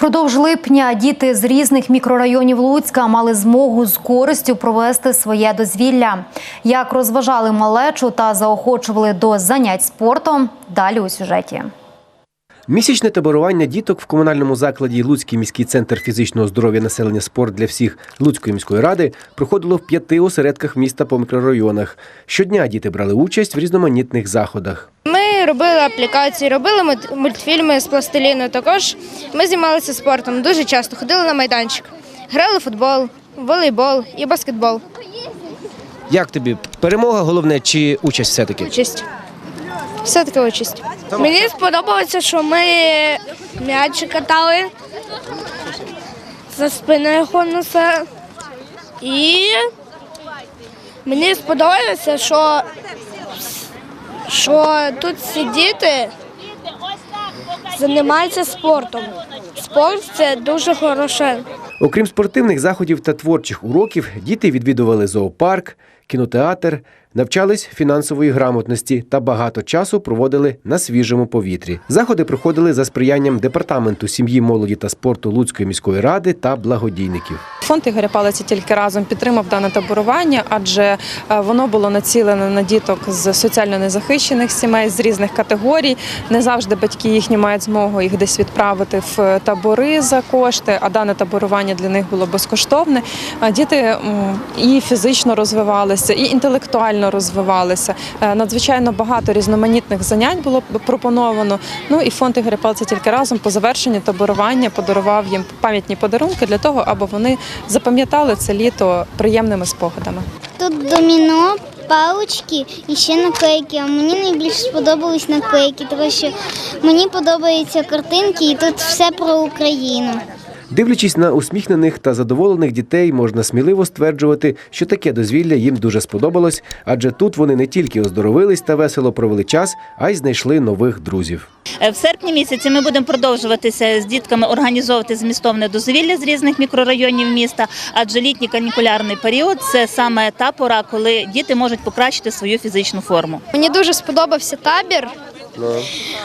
Впродовж липня діти з різних мікрорайонів Луцька мали змогу з користю провести своє дозвілля. Як розважали малечу та заохочували до занять спортом, далі у сюжеті. Місячне таборування діток в комунальному закладі Луцький міський центр фізичного здоров'я населення спорт для всіх Луцької міської ради проходило в п'яти осередках міста по мікрорайонах. Щодня діти брали участь в різноманітних заходах. Ми робили аплікації, робили мульт- мультфільми з пластиліну. Також ми займалися спортом дуже часто. Ходили на майданчик, грали в футбол, волейбол і баскетбол. Як тобі перемога головне чи участь все-таки? Участь. Все таки участь. Мені сподобалося, що ми м'ячі катали за спиною Хонуса. І мені сподобалося, що, що тут всі діти займаються спортом. Спорт це дуже хороше. Окрім спортивних заходів та творчих уроків, діти відвідували зоопарк, кінотеатр, навчались фінансової грамотності та багато часу проводили на свіжому повітрі. Заходи проходили за сприянням департаменту сім'ї, молоді та спорту Луцької міської ради та благодійників. Фонд Ігоря Палиці тільки разом підтримав дане таборування, адже е, воно було націлене на діток з соціально незахищених сімей з різних категорій. Не завжди батьки їхні мають змогу їх десь відправити в табори за кошти, а дане таборування для них було безкоштовне. Діти і фізично розвивалися, і інтелектуально розвивалися. Е, Надзвичайно багато різноманітних занять було пропоновано. Ну і фонд Ігоря Палиця тільки разом по завершенню таборування подарував їм пам'ятні подарунки для того, аби вони запам'ятали це літо приємними спогадами. Тут доміно, палички і ще наклейки. А мені найбільше сподобались наклейки, тому що мені подобаються картинки і тут все про Україну. Дивлячись на усміхнених та задоволених дітей, можна сміливо стверджувати, що таке дозвілля їм дуже сподобалось, адже тут вони не тільки оздоровились та весело провели час, а й знайшли нових друзів. Е, В серпні місяці ми будемо продовжуватися з дітками організовувати змістовне дозвілля з різних мікрорайонів міста, адже літній канікулярний період це саме та пора, коли діти можуть покращити свою фізичну форму. Мені дуже сподобався табір.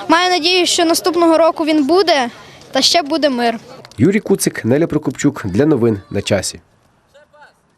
Маю надію, що наступного року він буде, та ще буде мир. Юрій Куцик, Неля Прокопчук для новин на часі.